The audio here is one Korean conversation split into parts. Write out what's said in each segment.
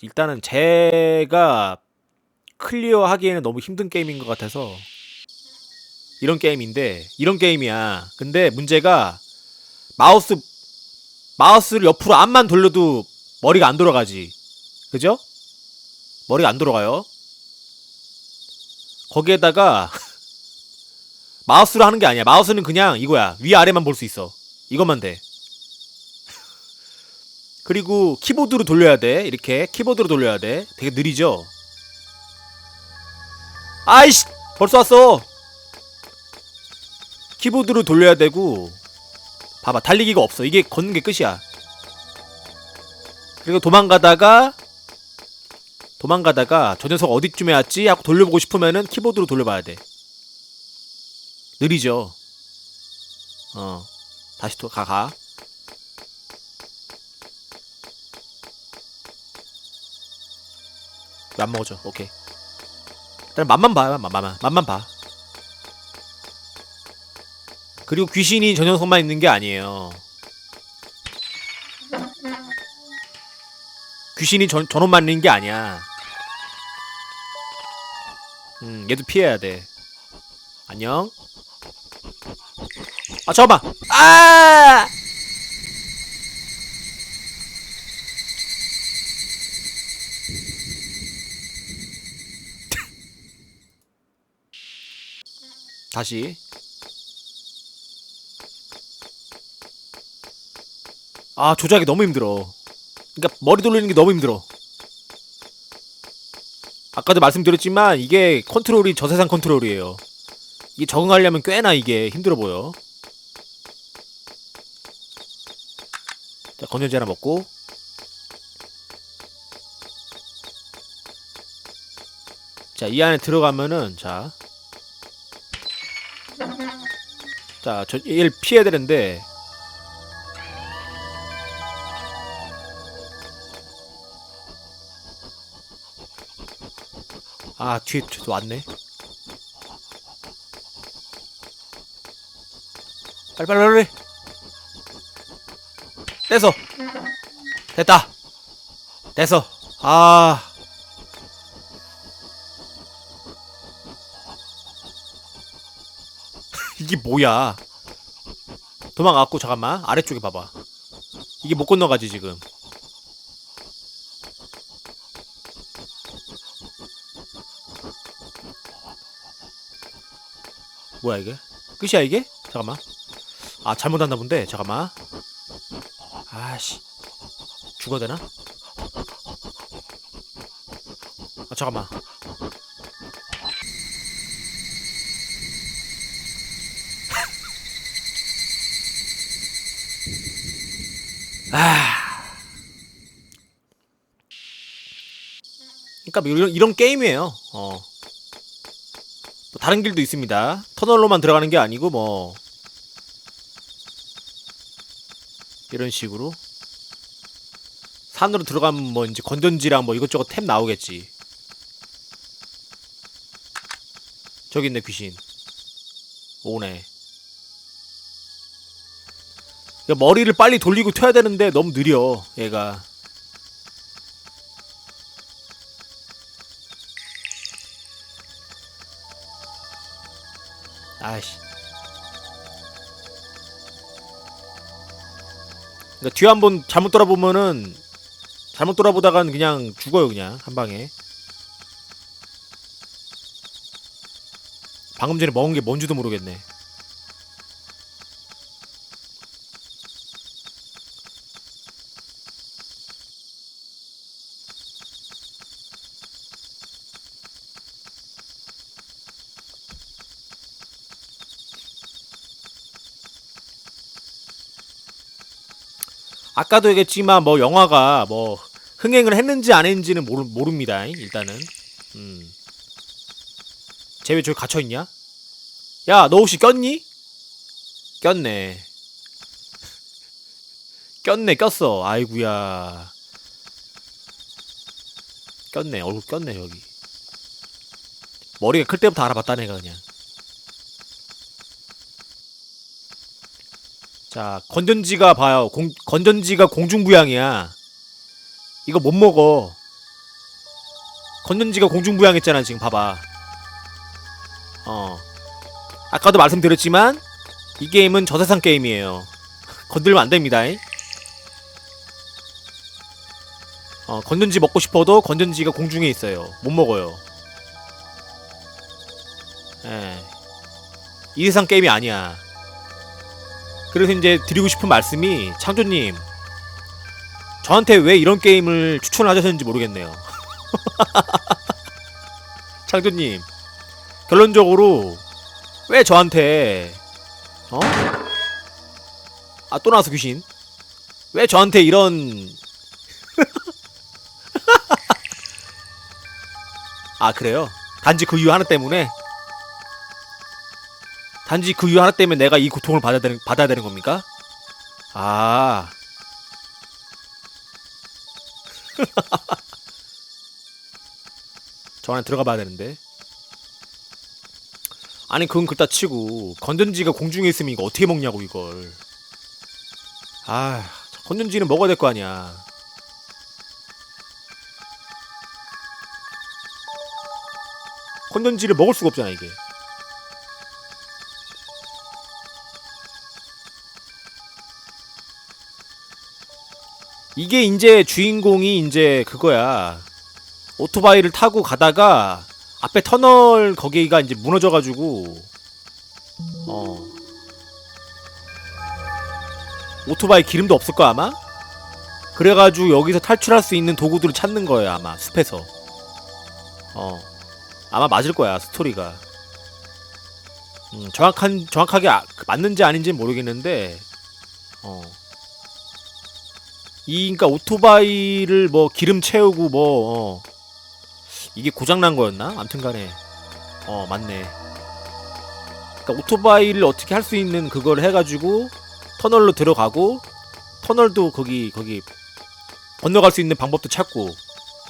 일단은 제가 클리어하기에는 너무 힘든 게임인 것 같아서 이런 게임인데 이런 게임이야. 근데 문제가 마우스 마우스를 옆으로 앞만 돌려도 머리가 안 돌아가지. 그죠? 머리가 안 돌아가요. 거기에다가 마우스로 하는 게 아니야. 마우스는 그냥 이거야. 위 아래만 볼 수 있어. 이것만 돼. 그리고 키보드로 돌려야 돼. 이렇게 키보드로 돌려야 돼. 되게 느리죠? 아이씨! 벌써 왔어! 키보드로 돌려야 되고 봐봐 달리기가 없어. 이게 걷는 게 끝이야. 그리고 도망가다가 도망가다가 저 녀석 어디쯤에 왔지? 하고 돌려보고 싶으면은 키보드로 돌려봐야 돼. 느리죠? 어. 다시 또 가, 가. 왜 안 먹어줘? 오케이. 일단 맛만 봐, 맛만, 맛만, 맛만 봐. 그리고 귀신이 저 녀석만 있는 게 아니에요. 귀신이 저, 저놈만 있는 게 아니야. 음, 얘도 피해야 돼. 안녕. 아, 잠깐만! 아! 다시. 아, 조작이 너무 힘들어. 그러니까 머리 돌리는 게 너무 힘들어. 아까도 말씀드렸지만 이게 컨트롤이 저세상 컨트롤이에요. 이게 적응하려면 꽤나 이게 힘들어 보여. 자, 건전지 하나 먹고. 자, 이 안에 들어가면은 자. 자, 저 얘를 피해야 되는데 아, 뒤에 또 왔네. 빨리 빨리 빨리. 됐어. 됐다. 됐어. 아. 이게 뭐야? 도망갔고 잠깐만 아래쪽에 봐봐. 이게 못 건너가지 지금. 뭐야 이게? 끝이야 이게? 잠깐만. 아 잘못했나 본데. 잠깐만. 아씨. 죽어야 되나? 아 잠깐만. 아. 그러니까 뭐 이런 이런 게임이에요. 어. 뭐 다른 길도 있습니다. 터널로만 들어가는 게 아니고 뭐 이런 식으로 산으로 들어가면 뭐 이제 건전지랑 뭐 이것저것 템 나오겠지. 저기 있네 귀신. 오네. 머리를 빨리 돌리고 튀어야 되는데 너무 느려 얘가. 아이씨. 그러니까 뒤에 한 번 잘못 돌아보면은 잘못 돌아보다간 그냥 죽어요 그냥 한 방에. 방금 전에 먹은 게 뭔지도 모르겠네. 아까도 얘기했지만 뭐 영화가 뭐 흥행을 했는지 안 했는지는 모르, 모릅니다. 일단은. 음. 쟤왜 저기 갇혀 있냐? 야, 너 혹시 꼈니? 꼈네. 꼈네, 꼈어. 아이구야. 꼈네, 얼굴 꼈네, 여기. 머리가 클 때부터 알아봤다네, 가 그냥. 자, 건전지가 봐요. 공, 건전지가 공중부양이야. 이거 못 먹어. 건전지가 공중부양했잖아 지금 봐봐. 어. 아까도 말씀드렸지만 이 게임은 저세상 게임이에요. 건들면 안 됩니다. 어, 건전지 먹고 싶어도 건전지가 공중에 있어요. 못 먹어요. 예. 이 세상 게임이 아니야. 그래서 이제 드리고 싶은 말씀이 창조님 저한테 왜 이런 게임을 추천을 하셨는지 모르겠네요. 창조님 결론적으로 왜 저한테 어? 아 또 나왔어 귀신 왜 저한테 이런 아 그래요? 단지 그 이유 하나 때문에 단지 그 이유 하나 때문에 내가 이 고통을 받아야 되는, 받아야 되는 겁니까? 아. 저 안에 들어가 봐야 되는데. 아니 그건 그따 치고 건전지가 공중에 있으면 이거 어떻게 먹냐고 이걸. 아 건전지는 먹어야 될 거 아니야. 건전지를 먹을 수가 없잖아 이게 이게 이제 주인공이 이제 그거야. 오토바이를 타고 가다가 앞에 터널 거기가 이제 무너져가지고 어. 오토바이 기름도 없을 거야 아마? 그래가지고 여기서 탈출할 수 있는 도구들을 찾는 거예요 아마 숲에서. 어. 아마 맞을 거야 스토리가. 음, 정확한 정확하게 아, 맞는지 아닌지 는 모르겠는데 어. 이 그러니까 오토바이를 뭐 기름 채우고 뭐 어, 이게 고장 난 거였나? 아무튼간에 어 맞네. 그러니까 오토바이를 어떻게 할 수 있는 그걸 해가지고 터널로 들어가고 터널도 거기 거기 건너갈 수 있는 방법도 찾고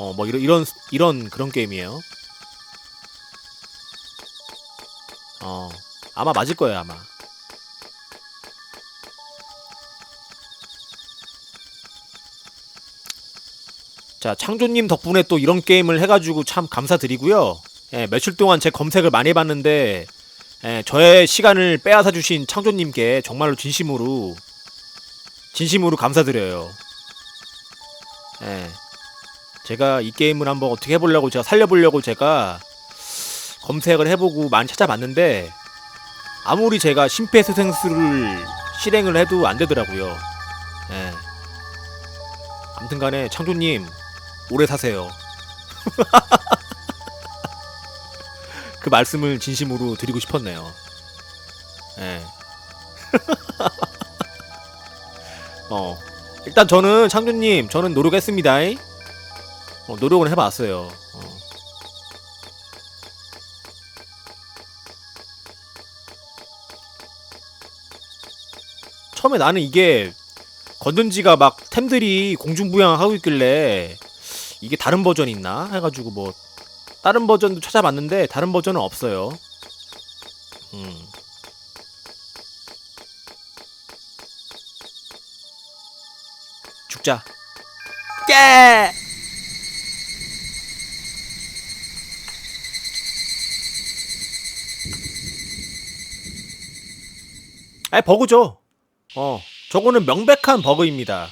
어 뭐 이런 이런 이런 그런 게임이에요. 어 아마 맞을 거예요 아마. 자, 창조님 덕분에 또 이런 게임을 해가지고 참 감사드리고요. 예, 며칠 동안 제 검색을 많이 해봤는데, 예, 저의 시간을 빼앗아 주신 창조님께 정말로 진심으로, 진심으로 감사드려요. 예. 제가 이 게임을 한번 어떻게 해보려고, 제가 살려보려고 제가 검색을 해보고 많이 찾아봤는데, 아무리 제가 심폐소생술을 실행을 해도 안 되더라고요. 예. 아무튼 간에 창조님, 오래 사세요. 그 말씀을 진심으로 드리고 싶었네요. 예. 어. 일단 저는 창조님, 저는 노력했습니다. 어, 노력을 해봤어요. 어. 처음에 나는 이게 건전지가 막 템들이 공중부양하고 있길래 이게 다른 버전이 있나 해가지고 뭐 다른 버전도 찾아봤는데 다른 버전은 없어요. 음. 죽자. 깨! 아 버그죠. 어, 저거는 명백한 버그입니다.